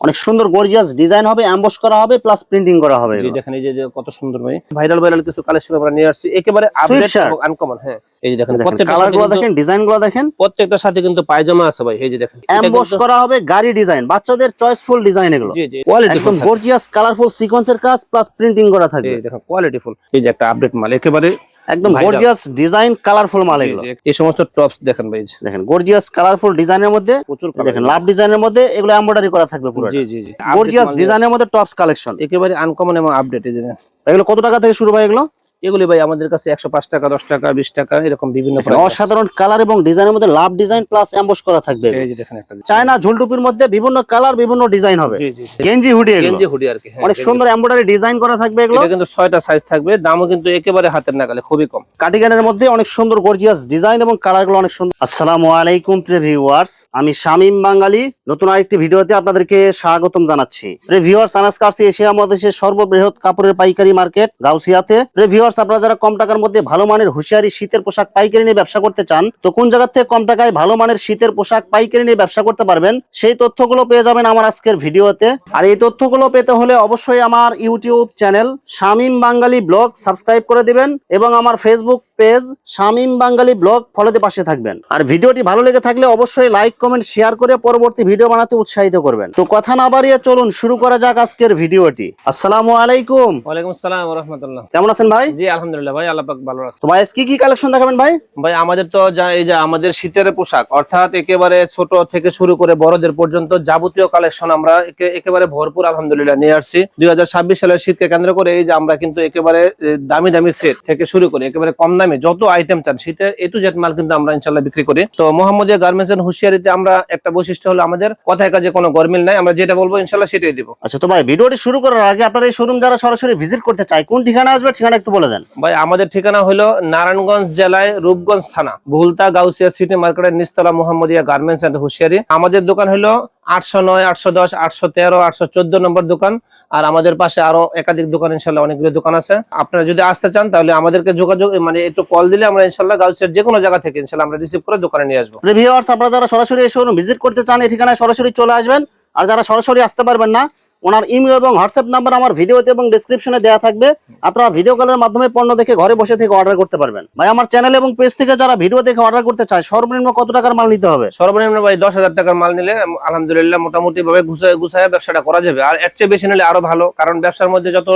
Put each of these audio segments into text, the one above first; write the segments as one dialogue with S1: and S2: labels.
S1: অনেক সুন্দর gorgeous design হবে অ্যাম্বস করা হবে প্লাস প্রিন্টিং করা হবে
S2: জি। দেখেন এই যে কত সুন্দর ভাই। ভাইরাল ভাইরাল কিছু কালেকশন আমরা নিয়ে আসছি। একেবারে আপডেট। এবং আনকমন হ্যাঁ। এই যে দেখেন প্রত্যেকটা কালারগুলো
S1: দেখেন। ডিজাইনগুলো দেখেন।
S2: প্রত্যেকটার সাথে কিন্তু পায়জামা আছে ভাই এই যে দেখেন।
S1: অ্যাম্বস করা হবে গাড়ি ডিজাইন বাচ্চাদের চয়েসফুল ডিজাইন এগুলো।
S2: জি জি। কোয়ালিটি
S1: একদম গর্জিয়াস কালারফুল সিকোয়েন্সের কাজ প্লাস প্রিন্টিং করা থাকবে।
S2: এই দেখেন কোয়ালিটিফুল এই যে একটা আপডেট মাল একেবারে
S1: একদম গর্জিয়াস ডিজাইন কালারফুল মাল এগুলো।
S2: এই সমস্ত টপস দেখেন ভাই
S1: দেখেন গর্জিয়াস কালারফুল ডিজাইনের মধ্যে
S2: প্রচুর
S1: দেখেন লাভ ডিজাইনের মধ্যে এগুলো এমব্রয়ডারি করা থাকবে পুরো
S2: জি জি
S1: গর্জিয়াস ডিজাইনের মধ্যে টপস কালেকশন
S2: একেবারে আনকমন এবং আপডেট।
S1: এগুলো কত টাকা থেকে শুরু হয় এগুলো?
S2: এগুলি ভাই আমাদের কাছে একশো পাঁচ টাকা দশ টাকা বিশ টাকা এরকম বিভিন্ন।
S1: অসাধারণ কালার এবং ডিজাইনের মধ্যে লাভ ডিজাইন প্লাস এমবস করা থাকবে। চায়না ঝুলটুপির মধ্যে বিভিন্ন কালার বিভিন্ন ডিজাইন হবে। গেঞ্জি হুডি
S2: গেঞ্জি হুডি আর কি হ্যাঁ,
S1: অনেক সুন্দর এমব্রয়ডারি ডিজাইন করা থাকবে এগুলো।
S2: কিন্তু ছয়টা সাইজ থাকবে দামও কিন্তু একেবারে হাতের নাগালে খুবই কম।
S1: কার্ডিগানের মধ্যে অনেক সুন্দর গর্জিয়াস ডিজাইন এবং কালারগুলো অনেক সুন্দর। আসসালামু আলাইকুম ভিউয়ার্স আমি শামীম বাঙালি। নতুন আরেকটি ভিডিওতে আপনাদেরকে স্বাগতম জানাচ্ছি। ভিউয়ার্স আমি আজকে এশিয়া মহাদেশের সর্ববৃহৎ কাপড়ের পাইকারি মার্কেট গাউসিয়াতে। প্রিয় ভিউয়ার্স আপনারা যারা কম টাকার মধ্যে ভালো মানের হুঁশিয়ারি শীতের পোশাক পাইকারি নিয়ে ব্যবসা করতে চান, তো কোন জায়গা থেকে কম টাকায় ভালো মানের শীতের পোশাক পাইকারি নিয়ে ব্যবসা করতে পারবেন, সেই তথ্যগুলো পেয়ে যাবেন আমার আজকের ভিডিওতে। আর এই তথ্যগুলো পেতে হলে অবশ্যই আমার YouTube channel Shamim Bangali blog subscribe করে দিবেন এবং আমার Facebook page Shamim Bangali blog ফলোতে পাশে থাকবেন। আর ভিডিওটি ভালো লেগে থাকলে অবশ্যই লাইক কমেন্ট শেয়ার করে পরবর্তী ভিডিও বানাতে উৎসাহিত করবেন। তো কথা না বাড়িয়ে চলুন শুরু করা যাক আজকের ভিডিওটি। আসসালামু আলাইকুম।
S2: ওয়ালাইকুম আসসালাম রহমতুল্লাহ।
S1: কেমন আছেন ভাই?
S2: জি আলহামদুলিল্লাহ ভাই আল্লাহ পাক ভালো রাখছে।
S1: তো ভাই আজকে কি কালেকশন দেখাবেন ভাই?
S2: ভাই আমাদের তো এই যে আমাদের শীতের পোশাক অর্থাৎ একেবারে ছোট থেকে শুরু করে বড়দের পর্যন্ত যাবতীয় কালেকশন আমরা একে- একেবারে ভরপুর আলহামদুলিল্লাহ নিয়ে আসছি। দুই হাজার ছাব্বিশ সালের শীতকে কেন্দ্র করে এই যে আমরা কিন্তু একেবারে দামি দামি সেট থেকে শুরু করে একেবারে কম দামে যত আইটেম চান শীতের এ টু জেড মাল কিন্তু আমরা ইনশাল্লাহ বিক্রি করি। তো মোহাম্মদিয়া গার্মেন্টস এন্ড হুশিয়ারিতে আমরা একটা বৈশিষ্ট্য হলো আমাদের কথায় কাজে কোনো গরমিল নাই আমরা যেটা বলব ইনশাল্লাহ সেটাই দিব।
S1: আচ্ছা তো ভাই ভিডিওটি শুরু করার আগে আপনার এই শোরুম যারা সরাসরি ভিজিট করতে চায় কোন ঠিকানা আসবে ঠিকানা একটু বলে দেন।
S2: ভাই আমাদের ঠিকানা হলো নারায়ণগঞ্জ জেলায় রূপগঞ্জ থানা ভুলতা গাউসিয়া সিটি মার্কেটের নিস্তলা মোহাম্মদিয়া গার্মেন্টস এন্ড হুশিয়ারি। আমাদের দোকান হলো আটশো নয়, আটশো দশ, আটশো তেরো, আটশো চোদ্দ নম্বর দোকান। আর আমাদের পাশে আরও একাধিক দোকান ইনশাল্লাহ, অনেকগুলো দোকান আছে। আপনারা যদি আসতে চান, তাহলে আমাদেরকে যোগাযোগ মানে একটু কল দিলে আমরা ইনশাল্লাহ গাউসের যে কোনো জায়গা থেকে ইনশাল্লাহ আমরা রিসিভ করে দোকানে নিয়ে আসব।
S1: ভিউয়ার্স আপনারা যারা সরাসরি শোরুম ভিজিট করতে চান, এই ঠিকানায় সরাসরি চলে আসবেন। আর যারা সরাসরি আসতে পারবেন না ওনার ইমেল এবং হোয়াটসঅ্যাপ নাম্বার আমার ভিডিওতে এবং ডিসক্রিপশনে দেওয়া থাকবে। আপনারা ভিডিও কলের মাধ্যমে পণ্য দেখে ঘরে বসে থেকে অর্ডার করতে পারবেন। ভাই, আমার চ্যানেল এবং পেজ থেকে যারা ভিডিও দেখে অর্ডার করতে চায়, সর্বনিম্ন কত টাকার মাল নিতে হবে?
S2: সর্বনিম্ন ভাই দশ হাজার টাকার মাল নিলে আলহামদুলিল্লাহ মোটামুটি ভাবে গুছায় গুছায় ব্যবসাটা করা যাবে। আর এর চেয়ে বেশি নিলে আরও ভালো, কারণ ব্যবসার মধ্যে যত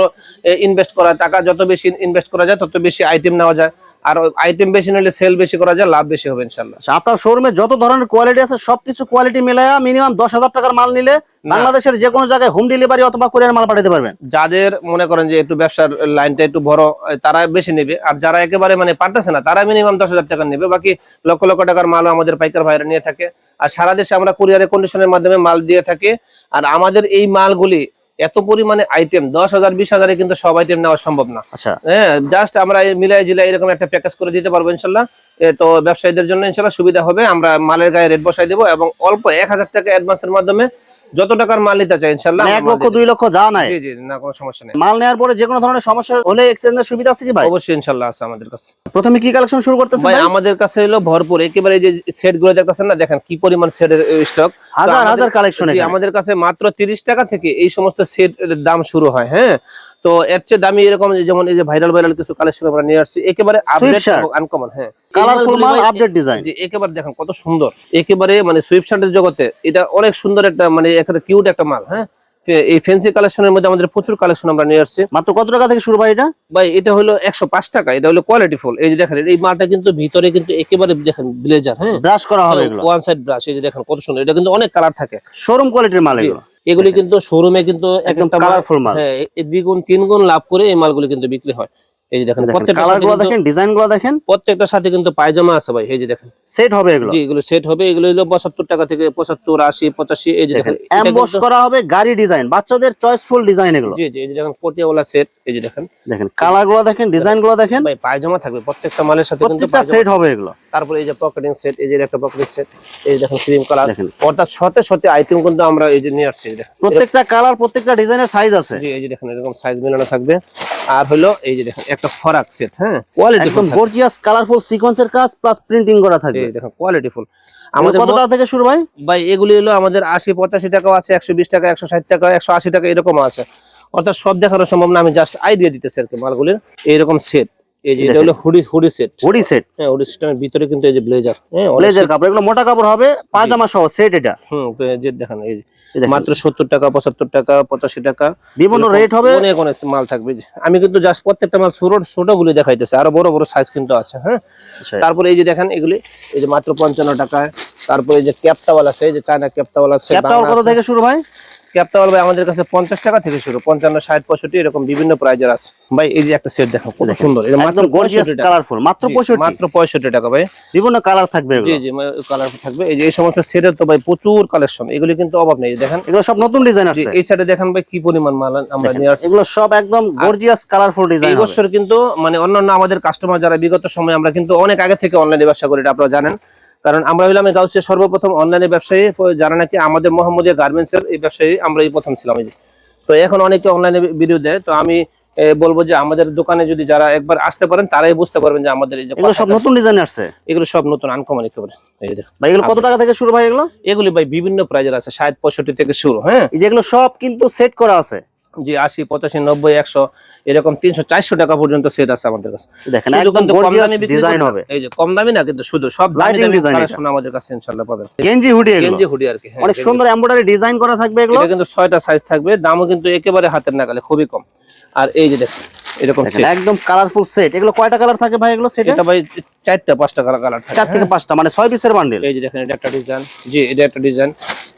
S2: ইনভেস্ট করা টাকা যত বেশি ইনভেস্ট করা যায়, তত বেশি আইটেম নেওয়া যায়। আর আইটেম বেশি নিলে সেল বেশি করা যায় লাভ বেশি হবে ইনশাল্লাহ।
S1: আচ্ছা আপনার শোরুমে যত ধরনের কোয়ালিটি আছে সবকিছু কোয়ালিটি মিলায়া মিনিমাম দশ হাজার টাকার মাল নিলে বাংলাদেশের যে কোনো জায়গায় হোম ডেলিভারি অথবা কুরিয়ার মাল পাঠাতে পারবেন।
S2: যাদের মনে করেন যে একটু ব্যবসার লাইনটা একটু বড় তারা বেশি নেবে। আর যারা একেবারে মানে পারতেছে না তারা মিনিমাম দশ হাজার টাকা নেবে। বাকি লক্ষ লক্ষ টাকার মালও আমাদের পাইকার ভাইরা নিয়ে থাকে। আর সারা দেশে আমরা কুরিয়ারের কন্ডিশনের মাধ্যমে মাল দিয়ে থাকি। আর আমাদের এই মালগুলি এত পরিমাণে আইটেম দশ হাজার বিশ হাজারে কিন্তু সব আইটেম নেওয়া সম্ভব না।
S1: আচ্ছা।
S2: হ্যাঁ জাস্ট আমরা এই মিলাই জিলাই এরকম একটা প্যাকেজ করে দিতে পারব ইনশাল্লাহ। তো ব্যবসায়ীদের জন্য ইনশাল্লাহ সুবিধা হবে। আমরা মালের গায়ে রেট বসাই দেবো এবং অল্প এক হাজার টাকা অ্যাডভান্সের মাধ্যমে যত টাকার মাল নিতে চাই ইনশাল্লাহ
S1: মানে এক লক্ষ দুই লক্ষ যা নাই?
S2: জি জি না কোনো সমস্যা নেই।
S1: মাল নেওয়ার পরে যে কোনো ধরনের সমস্যা হলে এক্সচেঞ্জের সুবিধা আছে কি ভাই?
S2: অবশ্যই ইনশাল্লাহ আছে আমাদের কাছে।
S1: প্রথমে কি কালেকশন শুরু করতেছেন
S2: ভাই আমাদের কাছে হলো ভরপুর। একেবারে যে সেটগুলো দেখতেছেন না দেখেন কি পরিমাণ সেটের স্টক
S1: হাজার হাজার কালেকশন
S2: আমাদের কাছে মাত্র তিরিশ টাকা থেকে এই সমস্ত সেট দাম শুরু হয় হ্যাঁ? তো এর চেয়ে দামি এরকম যেমন এই যে ভাইরাল ভাইরাল কিছু কালেকশন আমরা নিয়ে আসছি একেবারে আপডেট এবং আনকমন হ্যাঁ।
S1: কালারফুল মাল আপডেট ডিজাইন
S2: যে একেবারে দেখেন কত সুন্দর। একেবারে মানে সুইফট শার্টের জগতে এটা অনেক সুন্দর একটা মানে এখানে কিউট একটা মাল হ্যাঁ। এই ফ্যান্সি কালেকশনের মধ্যে আমাদের প্রচুর কালেকশন আমরা নিয়ে আসছি।
S1: মাত্র কত টাকা থেকে শুরু ভাই এটা?
S2: ভাই এটা হলো একশো পাঁচ টাকা এটা হলো কোয়ালিটি ফুল এই যে দেখেন এই মালটা কিন্তু ভিতরে কিন্তু একেবারে দেখেন ব্লেজার হ্যাঁ।
S1: ব্রাশ করা হবে এগুলো।
S2: ওয়ান সাইড ব্রাশ এই যে দেখেন কত সুন্দর এটা কিন্তু অনেক কালার থাকে।
S1: শোরুম কোয়ালিটির মাল এগুলো।
S2: এগুলি কিন্তু শোরুমে কিন্তু এক
S1: একদম কালারফুল মাল
S2: হ্যাঁ দ্বিগুণ তিনগুণ লাভ করে এই মালগুলি কিন্তু বিক্রি হয়। এই যে দেখেন প্রত্যেকটা কালারগুলো
S1: দেখেন ডিজাইনগুলো দেখেন
S2: প্রত্যেকটার সাথে কিন্তু পায়জামা আছে ভাই এই যে দেখেন
S1: সেট হবে এগুলো
S2: জি এগুলো সেট হবে এগুলো হলো পঁচাত্তর টাকা থেকে পঁচাত্তর আশি পঁচাশি এই যে দেখেন এটা
S1: এমবস করা হবে গাড়ি ডিজাইন বাচ্চাদের চয়েসফুল ডিজাইন এগুলো
S2: জি জি এই যে দেখেন পটিয়াওয়ালা সেট এই যে দেখেন
S1: দেখেন কালারগুলো দেখেন ডিজাইনগুলো দেখেন
S2: ভাই পায়জামা থাকবে প্রত্যেকটা মালের সাথে কিন্তু
S1: প্রত্যেকটা সেট হবে এগুলো
S2: তারপরে এই যে পকেটিং সেট এই যে একটা পকেটিং সেট এই যে দেখেন ক্রিম কালার
S1: দেখেন।
S2: অর্থাৎ শতে শতে আইটেম কিন্তু আমরা এই যে নিয়ে আসছি
S1: প্রত্যেকটা কালার প্রত্যেকটা ডিজাইনের সাইজ আছে
S2: জি এই যে দেখেন এরকম সাইজ মেলানো থাকবে আর হলো এই যে দেখেন একটা ফরাক সেট হ্যাঁ? কোয়ালিটি
S1: একদম গর্জিয়াস কালারফুল সিকোয়েন্সের কাজ প্লাস প্রিন্টিং করা
S2: এই দেখেন কোয়ালিটি ফুল
S1: আমাদের কত টাকা থেকে শুরু ভাই?
S2: ভাই এগুলি হলো আমাদের আশি পঁচাশি টাকাও আছে একশো বিশ টাকা একশো ষাট টাকা একশো আশি টাকা এরকম আছে। অর্থাৎ সব দেখানো সম্ভব না আমি জাস্ট আইডিয়া দিতেছি আর কি মালগুলির। এইরকম সেট এই যে এটা হলো hoodie hoodie set
S1: hoodie set
S2: হ্যাঁ হুডি সিস্টেমের ভিতরে কিন্তু এই যে ব্লেজার হ্যাঁ
S1: ব্লেজার কাপড় এগুলো মোটা কাপড় হবে পাজামা সহ সেট এটা।
S2: হুম যে দেখেন এই যে
S1: এই দেখেন।
S2: মাত্র টাকা পঁচাত্তর টাকা পঁচাশি টাকা।
S1: বিভিন্ন রেট হবে।
S2: অনেক অনেক মাল থাকবে আমি কিন্তু জাস্ট প্রত্যেকটা মাল ছোট ছোট গুলি দেখাইতেছি আরও বড় বড় সাইজ কিন্তু আছে হ্যাঁ?
S1: আচ্ছা।
S2: তারপরে এই যে দেখেন এগুলি এই যে মাত্র পঞ্চান্ন টাকা তারপরে এই যে ক্যাপটাওয়াল আছে এই যে চায়না ক্যাপটাওয়াল আছে
S1: কত থেকে শুরু ভাই
S2: ক্যাপটাওয়াল ভাই আমাদের কাছে পঞ্চাশ টাকা থেকে শুরু পঞ্চান্ন ষাট পঁয়ষট্টি এরকম বিভিন্ন প্রাইজের আছে। ভাই এই যে একটা সেট দেখো কত সুন্দর। এটা মাত্র
S1: গর্জিয়াস কালারফুল মাত্র 65
S2: মাত্র পঁয়ষট্টি টাকা ভাই।
S1: বিভিন্ন কালার থাকবে
S2: জি
S1: এগুলো
S2: জি কালার থাকবে। এই যে এই সমস্ত সেটের তো ভাই প্রচুর কালেকশন এগুলি কিন্তু অভাব নেই দেখেন।
S1: এগুলো সব নতুন ডিজাইন
S2: যে
S1: আসছে।
S2: এই সাইডে দেখেন ভাই কি পরিমাণ মাল আমরা নিয়ে আসছি।
S1: এগুলো সব একদম গর্জিয়াস কালারফুল ডিজাইন এই
S2: বছর কিন্তু মানে অন্যান্য আমাদের কাস্টমার যারা বিগত সময় আমরা কিন্তু অনেক আগে থেকে অনলাইনে ব্যবসা করি এটা আপনারা জানেন। কারণ আমরা হইলাম এই গাউসের সর্বপ্রথম অনলাইনে ব্যবসায়ী যারা নাকি আমাদের মোহাম্মদিয়া গার্মেন্টস এর এই ব্যবসায়ী আমরা এই প্রথম ছিলাম এই তো এখন অনেকে অনলাইনে ভিডিও দেয় তো আমি বলব যে আমাদের দোকানে যদি যারা একবার আসতে পারেন তারাই বুঝতে পারবেন যে আমাদের এই যে
S1: এগুলো সব নতুন ডিজাইন আসছে?
S2: এগুলো সব নতুন আনকমন একেবারে।
S1: ভাই এগুলো কত টাকা থেকে শুরু ভাই এগুলো?
S2: এগুলি ভাই বিভিন্ন প্রাইজের আছে ষাট পঁয়ষট্টি থেকে শুরু হ্যাঁ?
S1: এই যেগুলো সব কিন্তু সেট করা আছে।
S2: জি আশি পঁচাশি নব্বই একশো এরকম তিনশো চারশো টাকা পর্যন্ত সেট আছে আমাদের কাছে।
S1: দেখেন
S2: কম
S1: গর্জিয়াস ডিজাইন হবে।
S2: এই যে কম দামি না কিন্তু শুধু সব দামি দামি কালেকশন আমাদের কাছে ইনশাআল্লাহ পাবেন।
S1: গেঞ্জি হুডি
S2: গেঞ্জি হুডি আর কি হ্যাঁ,
S1: অনেক সুন্দর এমব্রয়ডারি ডিজাইন করা থাকবে এগুলো।
S2: কিন্তু ছয়টা সাইজ থাকবে দামও কিন্তু একেবারে হাতের নাগালে খুবই কম। আর এই যে দেখুন এরকম।
S1: একদম কালারফুল সেট এগুলো কয়টা কালার থাকে ভাই এগুলো সেট
S2: এটা ভাই চারটা পাঁচটা কালার কালার থাকে।
S1: চার থেকে পাঁচটা মানে ছয় পিসের বান্ডেল
S2: এই যে দেখেন এটা একটা ডিজাইন জি এটা একটা ডিজাইন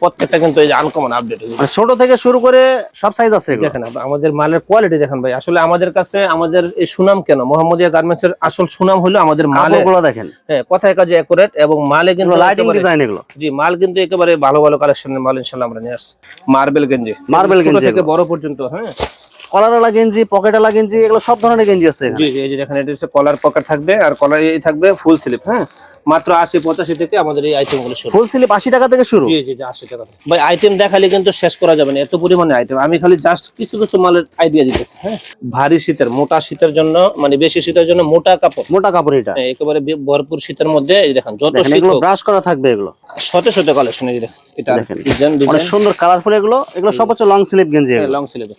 S2: প্রত্যেকটা কিন্তু এই যে আনকমন আপডেট
S1: মানে ছোট থেকে শুরু করে সব সাইজ আছে এগুলো।
S2: দেখেন আমাদের মালের কোয়ালিটি দেখেন ভাই। আসলে আমাদের কাছে আমাদের এই সুনাম কেন? মোহাম্মদিয়া গার্মেন্টস এর আসল সুনাম হলো আমাদের মালে
S1: কাপড়গুলো দেখেন।
S2: হ্যাঁ কথায় কাজে অ্যাকুরেট এবং মালে কিন্তু
S1: লাইটিং ডিজাইন এগুলো।
S2: জি মাল কিন্তু একেবারে ভালো ভালো কালেকশনের মাল ইনশাল্লাহ আমরা নিয়ে আসছি। মার্বেল গেঞ্জি। মার্বেল
S1: গেঞ্জি
S2: থেকে বড় পর্যন্ত হ্যাঁ।
S1: কলারওয়ালা গেঞ্জি পকেটওয়ালা গেঞ্জি এগুলো সব ধরনের গেঞ্জি আছে।
S2: জি জি, এই যে দেখেন এটা হচ্ছে কলার পকেট থাকবে আর কলার এই থাকবে ফুল স্লিপ হ্যাঁ মাত্র আশি পঁচাশি থেকে আমাদের এই আইটেমগুলো শুরু।
S1: ফুল স্লিপ আশি টাকা থেকে শুরু?
S2: জি জি আশি টাকা ভাই আইটেম দেখালে কিন্তু শেষ করা যাবে না এত পরিমাণে আইটেম আমি খালি জাস্ট কিছু কিছু মালের আইডিয়া দিতেছি হ্যাঁ? ভারী শীতের মোটা শীতের জন্য মানে বেশি শীতের জন্য মোটা কাপড়।
S1: মোটা কাপড় এটা?
S2: হ্যাঁ, একেবারে ভরপুর শীতের মধ্যে এই দেখেন যত শীত
S1: ব্রাশ করা থাকবে এগুলো।
S2: শত শত কালেকশন এই দেখেন এটা
S1: দেখেন।
S2: ডিজাইন
S1: অনেক সুন্দর কালারফুল এগুলো। এগুলো সব হচ্ছে লং স্লিপ গেঞ্জি এগুলো।
S2: লং স্লিভ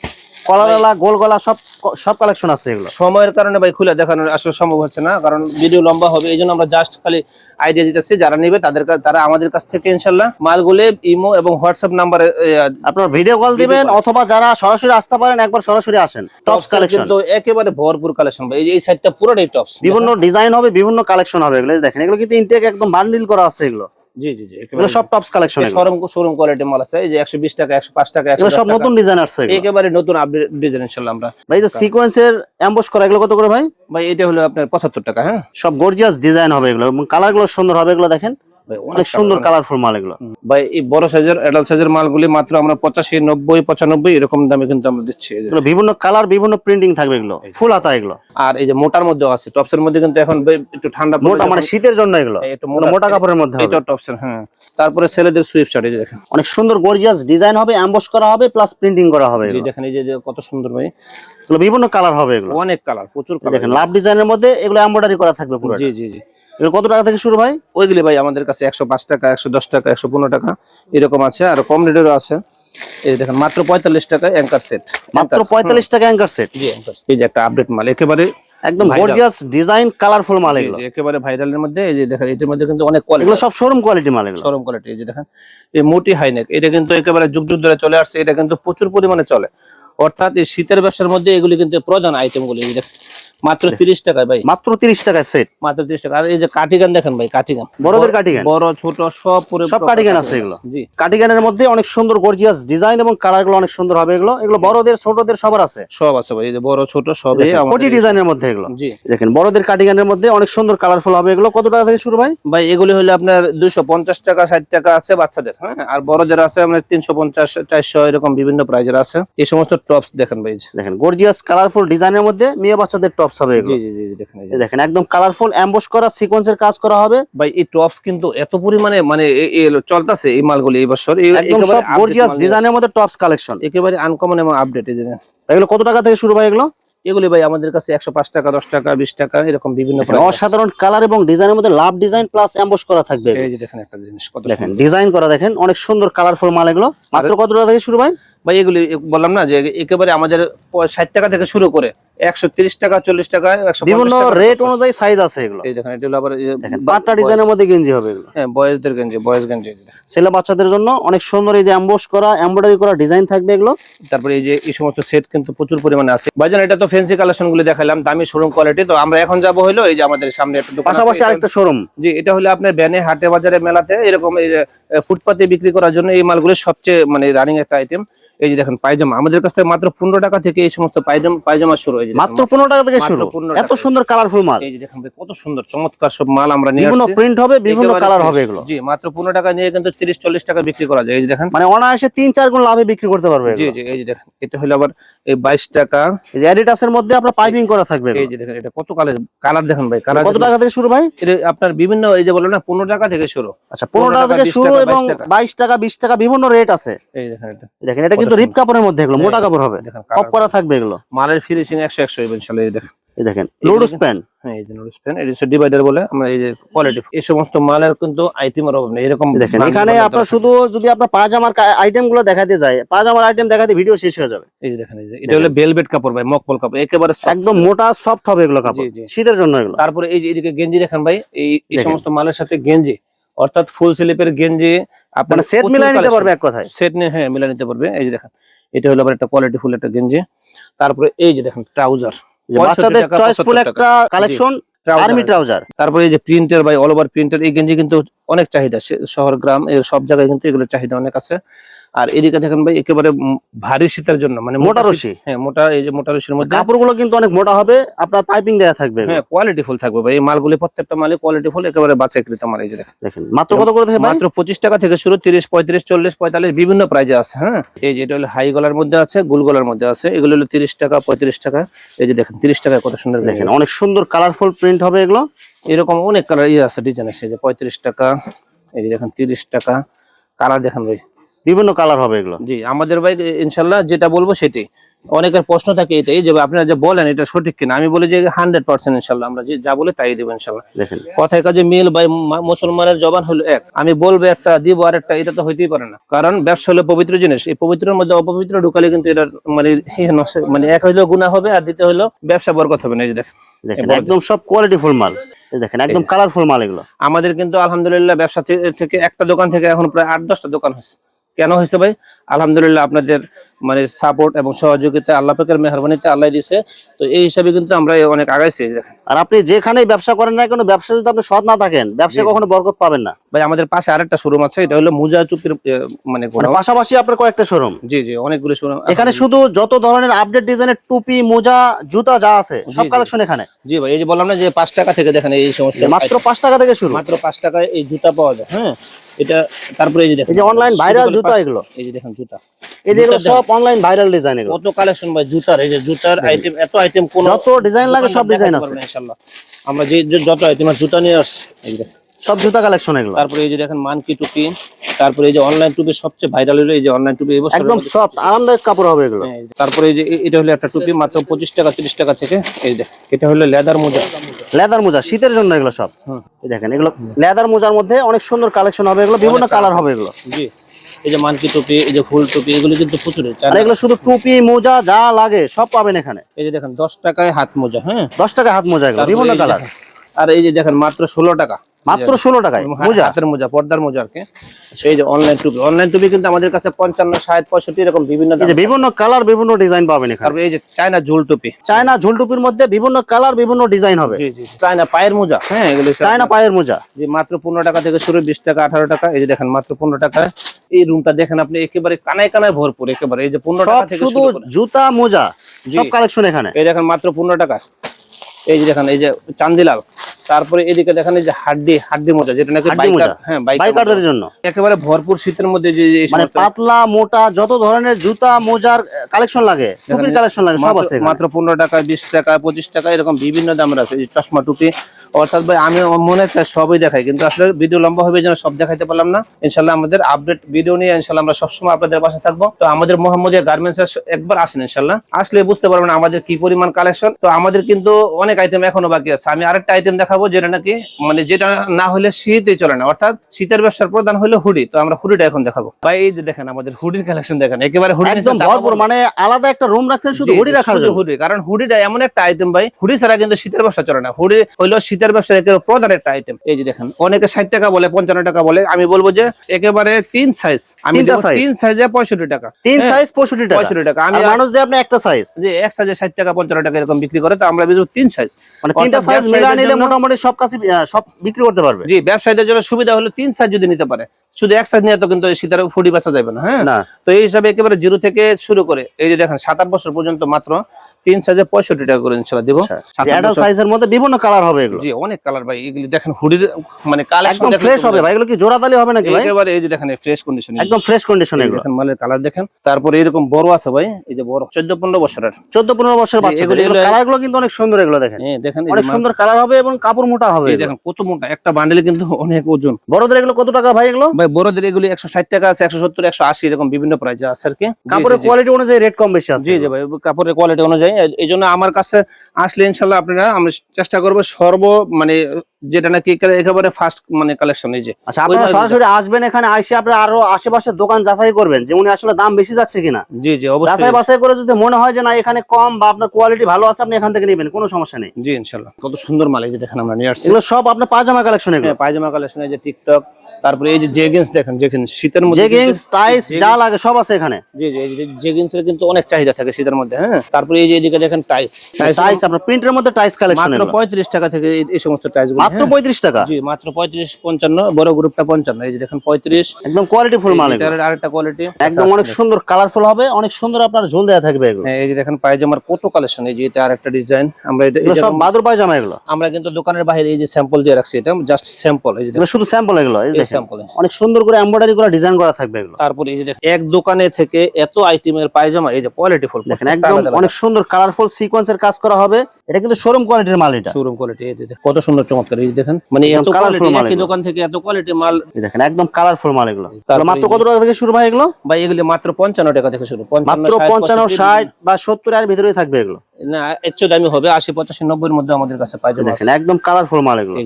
S1: কলারওয়ালা গোল গলা সব সব কালেকশন আছে এগুলো।
S2: সময়ের কারণে ভাই খুলে দেখানোর আসলে সম্ভব হচ্ছে না কারণ ভিডিও লম্বা হবে এই জন্য আমরা জাস্ট খালি আইডিয়া দিতেছি যারা নেবে তাদের তারা আমাদের কাছ থেকে ইনশাল্লাহ মালগুলো ইমো এবং হোয়াটসঅ্যাপ নাম্বারে
S1: আপনার ভিডিও কল দিবেন অথবা যারা সরাসরি আসতে পারেন একবার সরাসরি আসেন। টপস কালেকশন
S2: তো একেবারে ভরপুর কালেকশন ভাই এই এই সাইডটা পুরোটাই টপস
S1: বিভিন্ন ডিজাইন হবে বিভিন্ন কালেকশন হবে এগুলো দেখেন এগুলো কিন্তু ইনটেক একদম বান্ডিল করা আছে এগুলো।
S2: জি জি জি
S1: সব tops collection
S2: showroom showroom quality মাল আছে এই যে টাকা একশো পাঁচ টাকা একশো
S1: এগুলো সব নতুন ডিজাইন আসছে
S2: একেবারে নতুন আপডেট ডিজাইন আমরা।
S1: ভাই সিকোয়েন্সের এমবস করা এগুলো কত করে ভাই?
S2: ভাই এটা হলো আপনার পঁচাত্তর টাকা হ্যাঁ?
S1: সব গর্জিয়াস ডিজাইন হবে এগুলো। এবং কালারগুলো সুন্দর হবে এগুলো দেখেন। অনেক সুন্দর কালারফুল মাল এগুলো।
S2: ভাই এই বড় সাইজের অ্যাডাল্ট সাইজের মালগুলি মাত্র আমরা পঁচাশি নব্বই পঁচানব্বই এরকম দামে কিন্তু আমরা দিচ্ছি।
S1: এগুলো বিভিন্ন কালার বিভিন্ন প্রিন্টিং থাকবে এগুলো। ফুল হাতা এগুলো।
S2: আর এই যে মোটার মধ্যে আছে টপসের মধ্যে কিন্তু এখন একটু ঠান্ডা
S1: মোটা মানে শীতের জন্য এগুলো। মোটা কাপড়ের মধ্যে
S2: এটা টপসের হ্যাঁ। তারপরে ছেলেদের সুইপ শার্ট এই দেখেন।
S1: অনেক সুন্দর গর্জিয়াস ডিজাইন হবে এমবস করা হবে প্লাস প্রিন্টিং করা হবে
S2: জি দেখেন এই যে কত সুন্দর ভাই।
S1: এগুলো বিভিন্ন কালার হবে এগুলো।
S2: অনেক কালার প্রচুর কালার
S1: দেখেন লাভ ডিজাইনের মধ্যে এগুলো এমব্রয়ডারি করা থাকবে পুরো
S2: জি জি জি।
S1: কত টাকা থেকে শুরু ভাই?
S2: ওইগুলি ভাই আমাদের কাছে একশো পাঁচ টাকা একশো দশ টাকা একশো পনেরো টাকা এরকম আছে আর কম রেটেরও আছে। এই দেখেন মাত্র পঁয়তাল্লিশ টাকা অ্যাঙ্কার সেট
S1: মাত্র পঁয়তাল্লিশ টাকা অ্যাঙ্কার সেট
S2: এই যে একটা আপডেট মাল একেবারে
S1: একদম গর্জিয়াস ডিজাইন কালারফুল মাল এগুলো।
S2: একেবারে ভাইরালের মধ্যে এই যে দেখেন এটার মধ্যে কিন্তু অনেক কোয়ালিটি
S1: এগুলো সব শোরুম কোয়ালিটি মাল এগুলো।
S2: শোরুম কোয়ালিটি এই যে দেখেন এই মোটি হাইনেক এটা কিন্তু একেবারে যুগ যুগ ধরে চলে আসছে এটা কিন্তু প্রচুর পরিমাণে চলে। অর্থাৎ এই শীতের ব্যবসার মধ্যে এগুলি কিন্তু প্রধান আইটেম গুলি এই দেখেন। মাত্র তিরিশ টাকায় ভাই।
S1: মাত্র তিরিশ টাকায় সেট
S2: মাত্র তিরিশ টাকা। আর এই যে কাটিগান দেখেন ভাই কাটিগান
S1: বড়দের কাটিগান
S2: বড় ছোট সব পুরো
S1: সব কাটিগান আছে এগুলো।
S2: জি।
S1: কাটিগানের মধ্যে অনেক সুন্দর গর্জিয়াস ডিজাইন এবং কালারগুলো অনেক সুন্দর হবে এগুলো। এগুলো বড়দের ছোটদের সবার আছে।
S2: সব আছে ভাই এই যে বড় ছোট সবই
S1: কোটি ডিজাইনের মধ্যে এগুলো।
S2: জি।
S1: দেখেন বড়দের কাটিগানের মধ্যে অনেক সুন্দর কালারফুল হবে এগুলো। কত টাকা থেকে শুরু ভাই?
S2: ভাই এগুলি হলো আপনার দুইশো পঞ্চাশ টাকা ষাট টাকা আছে বাচ্চাদের হ্যাঁ? আর বড়দের আছে আপনার তিনশো পঞ্চাশ চারশো এরকম বিভিন্ন প্রাইজের আছে। এই সমস্ত টপস দেখেন ভাই
S1: দেখেন গর্জিয়াস কালারফুল ডিজাইনের মধ্যে মেয়ে বাচ্চাদের টপস হবে
S2: জি জি জি দেখেন
S1: দেখেন একদম কালারফুল এমবস করা সিকোয়েন্সের কাজ করা হবে।
S2: ভাই এই টপস কিন্তু এত পরিমাণে মানে চলতেছে এই মালগুলি এই বছর।
S1: একদম সব গর্জিয়াস ডিজাইনের মধ্যে টপস কালেকশন
S2: একেবারে আনকমন এবং আপডেট এই
S1: এগুলো কত টাকা থেকে শুরু ভাই এগুলো?
S2: এগুলি ভাই আমাদের কাছে একশো পাঁচ টাকা দশ টাকা বিশ টাকা এরকম বিভিন্ন।
S1: অসাধারণ কালার এবং ডিজাইনের মধ্যে লাভ ডিজাইন প্লাস এমবস করা থাকবে।
S2: এই যে দেখেন একটা জিনিস কত
S1: দেখেন ডিজাইন করা দেখেন অনেক সুন্দর কালারফুল মাল এগুলো। মাত্র কত টাকা থেকে শুরু ভাই?
S2: ভাই এগুলি বললাম না যে একেবারে আমাদের ষাট টাকা থেকে শুরু করে একশো তিরিশ টাকা চল্লিশ টাকা
S1: বিভিন্ন রেট অনুযায়ী সাইজ আছে এগুলো।
S2: এই দেখেন এটা আবার বা-
S1: ডিজাইনের মধ্যে গেঞ্জি হবে এগুলো।
S2: হ্যাঁ বয়েজদের গেঞ্জি বয়েজ গেঞ্জি।
S1: ছেলে বাচ্চাদের জন্য অনেক সুন্দর এই যে করা এমব্রয়ডারি করা ডিজাইন থাকবে এগুলো।
S2: তারপরে এই যে এই সমস্ত সেট কিন্তু প্রচুর পরিমাণে আছে। ভাইজান এটা তো ফ্যান্সি কালেকশন গুলি দেখালাম দামি শোরুম কোয়ালিটি তো আমরা এখন যাব হলো এই যে আমাদের সামনে একটা দোকান
S1: পাশাপাশি আরেকটা শোরুম
S2: জি এটা হলো আপনার ব্যানে হাটে বাজারে মেলাতে এরকম এই ফুটপাতে বিক্রি করার জন্য এই মালগুলো সবচেয়ে মানে রানিং একটা আইটেম এই যে দেখেন পায়জামা। আমাদের কাছ থেকে মাত্র পনেরো টাকা থেকে এই সমস্ত পায়জামা পায়জামা শুরু হয়েছে।
S1: মাত্র পনেরো টাকা থেকে শুরু। এত সুন্দর কালারফুল মাল।
S2: এই যে দেখেন কত সুন্দর চমৎকার সব মাল আমরা নিয়ে
S1: বিভিন্ন প্রিন্ট হবে বিভিন্ন কালার হবে এগুলো।
S2: জি মাত্র পনেরো টাকা নিয়ে কিন্তু তিরিশ চল্লিশ টাকা বিক্রি করা যায়। এই যে দেখেন।
S1: মানে অনায়াসে তিন চার গুণ লাভে বিক্রি করতে পারবে
S2: জি জি এই যে দেখেন এটা হলো আবার এই বাইশ টাকা।
S1: এই যে অ্যাডিডাসের মধ্যে আপনার পাইপিং করা থাকবে
S2: এই যে দেখেন এটা কত কালার কালার দেখেন ভাই কালার
S1: কত টাকা থেকে শুরু ভাই?
S2: এটা আপনার বিভিন্ন এই যে বলো না পনেরো টাকা থেকে শুরু।
S1: আচ্ছা পনেরো টাকা থেকে শুরু এবং বাইশ টাকা। বিশ টাকা বিভিন্ন রেট আছে।
S2: এই দেখেন এটা।
S1: দেখেন এটা কিন্তু রিপ কাপড়ের মধ্যে এগুলো মোটা কাপড় হবে।
S2: দেখেন
S1: অফ করা থাকবে এগুলো।
S2: মালের ফিনিশিং একশো একশো ইনশাল্লাহ এই দেখেন।
S1: এই দেখেন লোডস প্যান
S2: হ্যাঁ এই যে নোটিস পেন এটা হচ্ছে ডিভাইডার বলে আমরা এই যে কোয়ালিটি এই সমস্ত মালের কিন্তু আইটেমের অভাব নেই এরকম
S1: দেখেন এখানে আপনার শুধু যদি আপনার পাজামার আইটেমগুলো দেখাতে যায় পাজামার আইটেম দেখাতে ভিডিও শেষ হয়ে যাবে।
S2: এই যে দেখেন এই যে এটা হলো ভেলভেট কাপড় ভাই মকপল কাপড় একেবারে
S1: একদম মোটা সফট হবে এগুলো কাপড়। শীতের জন্য এগুলো।
S2: তারপরে এই যে এদিকে গেঞ্জি দেখেন ভাই এই এই সমস্ত মালের সাথে গেঞ্জি অর্থাৎ ফুল স্লিপের গেঞ্জি আপনার
S1: মানে সেট মিলাই নিতে পারবে এক কথায়?
S2: সেট নিয়ে হ্যাঁ মিলাই নিতে পারবে। এই যে দেখেন এটা হলো আবার একটা কোয়ালিটি ফুল একটা গেঞ্জি। তারপরে এই যে দেখেন ট্রাউজার
S1: বাচ্চাদের চয়েস
S2: ফুল
S1: একটা কালেকশন আর্মি ট্রাউজার
S2: তারপরে এই যে প্রিন্টার বা অল ওভার প্রিন্টার এই গেঞ্জি কিন্তু অনেক চাহিদা। শহর গ্রাম এর সব জায়গায় কিন্তু এগুলো চাহিদা অনেক আছে। আর এদিকে দেখেন ভাই একেবারে ভারী শীতের জন্য মানে
S1: মোটা রশি।
S2: হ্যাঁ মোটা এই যে মোটা রশির মধ্যে।
S1: কাপড়গুলো কিন্তু অনেক মোটা হবে আপনার পাইপিং দেওয়া থাকবে
S2: হ্যাঁ কোয়ালিটি ফুল থাকবে ভাই এই মালগুলি প্রত্যেকটা মালে কোয়ালিটি ফুল একেবারে বাছাইকৃত মাল এই যে দেখেন।
S1: দেখেন মাত্র কত করে থেকে ভাই?
S2: মাত্র পঁচিশ টাকা থেকে শুরু তিরিশ পঁয়ত্রিশ চল্লিশ পঁয়তাল্লিশ বিভিন্ন প্রাইজে আছে হ্যাঁ? এই যে এটা হলো হাই গলার মধ্যে আছে গোল গলার মধ্যে আছে এগুলো হলো তিরিশ টাকা পঁয়ত্রিশ টাকা এই যে দেখেন তিরিশ টাকায় কত সুন্দর
S1: দেখেন। অনেক সুন্দর কালারফুল প্রিন্ট হবে এগুলো।
S2: এরকম অনেক কালার ইয়ে আছে ডিজাইন আছে এই যে পঁয়ত্রিশ টাকা এই যে দেখেন তিরিশ টাকা কালার দেখেন ভাই।
S1: বিভিন্ন কালার হবে এগুলো।
S2: জি আমাদের ভাই ইনশাল্লাহ যেটা বলব সেটাই। অনেকের প্রশ্ন থাকে এটাই যে আপনারা যে বলেন এটা সঠিক কিনা আমি বলি যে হান্ড্রেড পার্সেন্ট ইনশাল্লাহ আমরা যে যা বলে তাই দেবো ইনশাল্লাহ। কথায় কাজে মিল মা- মুসলমানের জবান হলো এক। আমি বলব একটা দিব আর একটা এটা তো হইতেই পারে না। কারণ ব্যবসা হলো পবিত্র জিনিস এই পবিত্রের মধ্যে অপবিত্র ঢুকালে কিন্তু এটা মানে মানে এক হইলেও গুণা হবে আর দ্বিতীয় হলো ব্যবসা বরকত হবে না এই দেখেন।
S1: দেখেন একদম সব কোয়ালিটি ফুল মাল। দেখেন একদম কালারফুল মাল এগুলো।
S2: আমাদের কিন্তু আলহামদুলিল্লাহ ব্যবসা থেকে একটা দোকান থেকে এখন প্রায় আট দশটা দোকান হয়েছে। কেন হয়েছে ভাই? আলহামদুলিল্লাহ আপনাদের মানে সাপোর্ট এবং সহযোগিতা আল্লাহ পাকের মেহরবানিতে আল্লাহ দিছে তো এই হিসাবে কিন্তু আমরা অনেক আগাইছি।
S1: আর আপনি যেখানে ব্যবসা করেন না কোনো ব্যবসা যদি আপনি সৎ না থাকেন ব্যবসায় কখনো বরকত পাবেন না।
S2: ভাই আমাদের পাশে আরেকটা শোরুম আছে এটা হলো মুজা চুপির মানে
S1: মানে পাশাপাশি আপনার কয়েকটা শোরুম
S2: জি জি অনেকগুলো শোরুম
S1: এখানে শুধু যত ধরনের আপডেট ডিজাইনের টুপি মোজা জুতা যা আছে সব কালেকশন এখানে।
S2: জি ভাই এই যে বললাম না যে পাঁচ টাকা থেকে দেখেন এই সমস্ত
S1: মাত্র পাঁচ টাকা থেকে শুরু।
S2: মাত্র পাঁচ টাকায় এই জুতা পাওয়া যায় হ্যাঁ? এটা তারপরে এই যে দেখেন
S1: এই যে অনলাইন ভাইরাল জুতা এগুলো।
S2: এই যে দেখেন জুতা।
S1: এই যে সব অনলাইন ভাইরাল ডিজাইন এগুলো।
S2: কত কালেকশন ভাই জুতার? এই যে জুতার আইটেম এত আইটেম কোন
S1: যত ডিজাইন লাগে সব ডিজাইন আছে।
S2: ইনশাআল্লাহ আমরা যে যত আইটেম জুতা নিয়ে আসছি।
S1: সব জুতা কালেকশন এগুলো।
S2: তারপরে এই যে দেখেন মানকি টুপি তারপরে এই যে অনলাইন টুপি সবচেয়ে ভাইরাল হলো এই যে অনলাইন টুপি
S1: একদম সফট আরামদায়ক কাপড় হবে এগুলো।
S2: তারপরে এই যে এটা হলো একটা টুপি মাত্র পঁচিশ টাকা তিরিশ টাকা থেকে। এই যে এটা হলো লেদার মোজা।
S1: লেদার মোজা শীতের জন্য এগুলো সব। এই দেখেন এগুলো লেদার মোজার মধ্যে অনেক সুন্দর কালেকশন হবে এগুলো বিভিন্ন কালার হবে এগুলো।
S2: জি। এই যে মানকি টুপি এই যে ফুল টুপি এগুলো কিন্তু প্রচুর
S1: আর এগুলো শুধু টুপি মোজা যা লাগে সব পাবেন এখানে।
S2: এই যে দেখেন দশ টাকায় হাত মোজা হ্যাঁ?
S1: দশ টাকায় হাত মোজা এগুলো বিভিন্ন কালার।
S2: আর এই যে দেখেন মাত্র ষোলো টাকা।
S1: মাত্র ষোলো টাকায় মোজা।
S2: হাতের মোজা পর্দার মোজা আর কি। এই যে অনলাইন টুপি অনলাইন টুপি কিন্তু আমাদের কাছে পঞ্চান্ন ষাট পঁয়ষট্টি এরকম বিভিন্ন
S1: বিভিন্ন কালার বিভিন্ন ডিজাইন পাবেন এখানে।
S2: এই যে চায়না ঝুল টুপি।
S1: চায়না ঝুল টুপির মধ্যে বিভিন্ন কালার বিভিন্ন ডিজাইন হবে।
S2: চায়না পায়ের মোজা হ্যাঁ এগুলো
S1: চায়না পায়ের মোজা।
S2: যে মাত্র পনেরো টাকা থেকে শুরু বিশ টাকা আঠারো টাকা এই যে দেখেন মাত্র পনেরো টাকা এই রুমটা দেখেন আপনি একেবারে কানায় কানায় ভরপুর একেবারে। এই যে পনেরো টাকা থেকে
S1: শুধু জুতা মোজা সব কালেকশন এখানে।
S2: এই দেখেন মাত্র পনেরো টাকা। এই যে দেখেন এই যে চান্দিলাল। তারপরে এদিকে দেখেন এই যে হাড্ডি হাড্ডি মোজা যেটা নাকি বাইকার? হ্যাঁ বাইকার
S1: বাইকারদের জন্য।
S2: একেবারে ভরপুর শীতের মধ্যে যে
S1: মানে পাতলা মোটা যত ধরনের জুতা মোজার কালেকশন লাগে টুপির কালেকশন লাগে সব আছে
S2: মাত্র পনেরো টাকা বিশ টাকা পঁচিশ টাকা এরকম বিভিন্ন দামের আছে। এই চশমা টুপি অর্থাৎ ভাই আমি মনে চাই সবই দেখাই কিন্তু আসলে ভিডিও লম্বা হবে যেন সব দেখাইতে পারলাম না। ইনশাল্লাহ আমাদের আপডেট ভিডিও নিয়ে ইনশাল্লাহ আমরা সবসময় আপনাদের পাশে থাকব। তো আমাদের মোহাম্মদিয়া গার্মেন্টস একবার আসেন ইনশাল্লাহ আসলে বুঝতে পারবেন আমাদের কি পরিমাণ কালেকশন তো আমাদের কিন্তু অনেক আইটেম এখনও বাকি আছে। আমি আরেকটা আইটেম দেখাবো যেটা নাকি মানে যেটা না হলে শীতই চলে না। অর্থাৎ শীতের ব্যবসার প্রধান হলো হুডি তো আমরা হুডিটা এখন দেখাবো। ভাই এই যে দেখেন আমাদের হুডির কালেকশন দেখেন। একেবারে হুডি
S1: একদম ভরপুর মানে আলাদা একটা রুম রাখছেন শুধু হুডি রাখার জন্য।
S2: হুডি কারণ হুডিটা এমন একটা আইটেম ভাই হুডি ছাড়া কিন্তু শীতের ব্যবসা চলে না। হুডি হইল শীতের ব্যবসার একেবারে প্রধান একটা আইটেম এই যে দেখেন অনেকে ষাট টাকা বলে পঞ্চান্ন টাকা বলে আমি বলব যে একেবারে তিন সাইজ আমি তিন সাইজে পঁয়ষট্টি টাকা।
S1: তিন
S2: হ্যাঁ,
S1: সাইজ পঁয়ষট্টি টাকা।
S2: পঁয়ষট্টি টাকা। আমি
S1: মানুষ দিয়ে আপনি একটা সাইজ
S2: যে এক সাইজে ষাট টাকা পঞ্চান্ন টাকা এরকম বিক্রি করে তো আমরা বুঝব তিন সাইজ
S1: মানে তিনটা সাইজ মিলা নিলে মোটামুটি সব কাছে সব বিক্রি করতে পারবে।
S2: জি ব্যবসায়ীদের জন্য সুবিধা হলো তিন সাইজ যদি নিতে পারে। শুধু এক সাইজ নিয়ে তো কিন্তু শীতের ফুডি বেচা যাবে না হ্যাঁ? তো এই হিসাবে একেবারে জিরো থেকে শুরু করে এই যে দেখেন সাত আট বছর পর্যন্ত মাত্র তিন সাইজে পঁয়ষট্টি টাকা করে ইনশাল্লাহ দিব।
S1: সাইজের মধ্যে বিভিন্ন কালার হবে এগুলো।
S2: জি অনেক কালার ভাই এগুলি দেখেন হুডির মানে কালেকশন
S1: একদম ফ্রেশ হবে ভাই এগুলো কি জোড়াতালি হবে নাকি ভাই?
S2: একেবারে এই যে দেখেন ফ্রেশ কন্ডিশন
S1: একদম ফ্রেশ কন্ডিশন এগুলো।
S2: দেখেন মালের কালার দেখেন। তারপরে এরকম বড় আছে ভাই এই যে বড় চোদ্দ পনেরো বছরের।
S1: চোদ্দ পনেরো বছরের বাচ্চা
S2: এগুলো-
S1: এগুলো
S2: এগুলো-
S1: কালারগুলো কিন্তু অনেক সুন্দর এগুলো দেখেন।
S2: হ্যাঁ দেখেন
S1: অনেক সুন্দর কালার হবে এবং কাপড় মোটা হবে
S2: দেখেন কত মোটা একটা বান্ডেলে কিন্তু অনেক ওজন।
S1: বড়দের এগুলো কত টাকা ভাই এগুলো?
S2: ভাই বড়দের এগুলি একশো ষাট টাকা আছে একশো সত্তর একশো আশি এরকম বিভিন্ন প্রাইস আছে আর কি।
S1: কাপড়ের। কোয়ালিটি অনুযায়ী রেট কম বেশি আছে।
S2: জি জি ভাই কাপড়ের কোয়ালিটি অনুযায়ী। এই জন্য আমার কাছে আসলে ইনশাল্লাহ আপনারা আমরা চেষ্টা করব সর্ব মানে যেটা নাকি একেবারে- ফার্স্ট মানে কালেকশন এই যে।
S1: আচ্ছা আপনারা সরাসরি আসবেন এখানে আইসে আপনারা আরও আশেপাশে দোকান যাচাই করবেন যে উনি আসলে দাম বেশি যাচ্ছে কিনা।
S2: জি জি অবশ্যই।
S1: যাচাই বাছাই করে যদি মনে হয় যে না এখানে কম বা আপনার কোয়ালিটি ভালো আছে আপনি এখান থেকে নেবেন কোনো সমস্যা নেই।
S2: জি ইনশাল্লাহ। কত সুন্দর মাল এই যে দেখেন আমরা নিয়ে আসছি।
S1: এগুলো সব আপনার পায়জামা কালেকশন এগুলো।
S2: হ্যাঁ, পায়জামা কালেকশন এই যে টিকটক তারপরে এই যে জেগিন্স দেখেন যেখানে শীতের মধ্যে
S1: জেগিংস টাইস যা লাগে সব আছে এখানে
S2: জি জি এই যে জেগিন্স এর কিন্তু অনেক চাহিদা থাকে শীতের মধ্যে হ্যাঁ তারপরে এই যে এদিকে দেখেন টাইস
S1: টাইস আপনার প্রিন্টের মধ্যে টাইস কালেকশন
S2: মাত্র পঁয়ত্রিশ টাকা থেকে এই- এই সমস্ত টাইস
S1: মাত্র পঁয়ত্রিশ টাকা
S2: জি মাত্র পঁয়ত্রিশ পঞ্চান্ন বড় গ্রুপটা পঞ্চান্ন এই যে দেখেন পঁয়ত্রিশ
S1: একদম কোয়ালিটি ফুল মাল।
S2: এটার আরেকটা কোয়ালিটি
S1: একদম অনেক সুন্দর কালারফুল হবে অনেক সুন্দর আপনার ঝোল দেওয়া থাকবে এগুলো
S2: এই যে দেখেন পায়জামার কত কালেকশন এই যে এটা আরেকটা ডিজাইন আমরা এটা এটা-
S1: সব বাদুর পায়জামা এগুলো
S2: আমরা কিন্তু দোকানের বাইরে এই যে স্যাম্পল দিয়ে রাখছি এটা জাস্ট স্যাম্পল এই যে
S1: শুধু স্যাম্পল এগুলো এই
S2: দেখেন
S1: অনেক সুন্দর করে এমব্রয়ডারি করে ডিজাইন করা থাকবে এগুলো।
S2: তারপরে এই যে দেখেন এক দোকানে থেকে এত আইটেমের পায়জামা এই যে কোয়ালিটি ফুল
S1: দেখেন একদম অনেক সুন্দর কালারফুল সিকোয়েন্সের কাজ করা হবে। এটা কিন্তু শোরুম কোয়ালিটির মাল এটা।
S2: শোরুম কোয়ালিটি এই দেখেন, কত সুন্দর চমৎকার। এই দেখেন মানে এত কোয়ালিটি
S1: মাল এগুলো।
S2: দোকান থেকে এত কোয়ালিটি মাল।
S1: দেখেন একদম কালারফুল মাল এগুলো। এগুলো মাত্র কত টাকা থেকে শুরু ভাই এগুলো?
S2: ভাই এগুলি মাত্র পঞ্চান্ন টাকা থেকে শুরু।
S1: মাত্র
S2: 55,
S1: পঞ্চান্ন ষাট বা সত্তর এর ভিতরেই থাকবে এগুলো।
S2: না এর দামি হবে আশি পঁচাশি নব্বইয়ের মধ্যে আমাদের কাছে
S1: দেখেন একদম কালারফুল মাল এগুলো।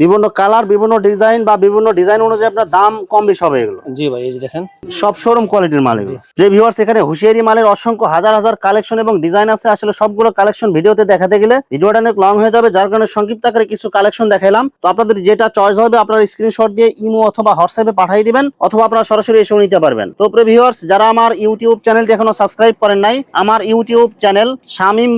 S1: বিভিন্ন কালার বিভিন্ন ডিজাইন বা বিভিন্ন ডিজাইন অনুযায়ী আপনার দাম কম বেশি হবে এগুলো।
S2: জি ভাই এই যে দেখেন।
S1: সব শোরুম কোয়ালিটির মাল এগুলো। যে ভিউয়ার্স এখানে হুশিয়ারি মালের অসংখ্য হাজার হাজার কালেকশন এবং ডিজাইন আছে আসলে সবগুলো কালেকশন ভিডিওতে দেখাতে গেলে ভিডিওটা অনেক লং হয়ে যাবে যার কারণে সংক্ষিপ্ত আকারে কিছু কালেকশন দেখাইলাম। তো আপনাদের যেটা চয়েস হবে আপনারা স্ক্রিনশট দিয়ে ইমো অথবা হোয়াটসঅ্যাপে পাঠিয়ে দিবেন অথবা আপনারা সরাসরি এসেও নিতে পারবেন। তো প্রিয় ভিউয়ার্স যারা আমার ইউটিউব চ্যানেলটি এখনও সাবস্ক্রাইব করেন নাই আমার YouTube channel Shamim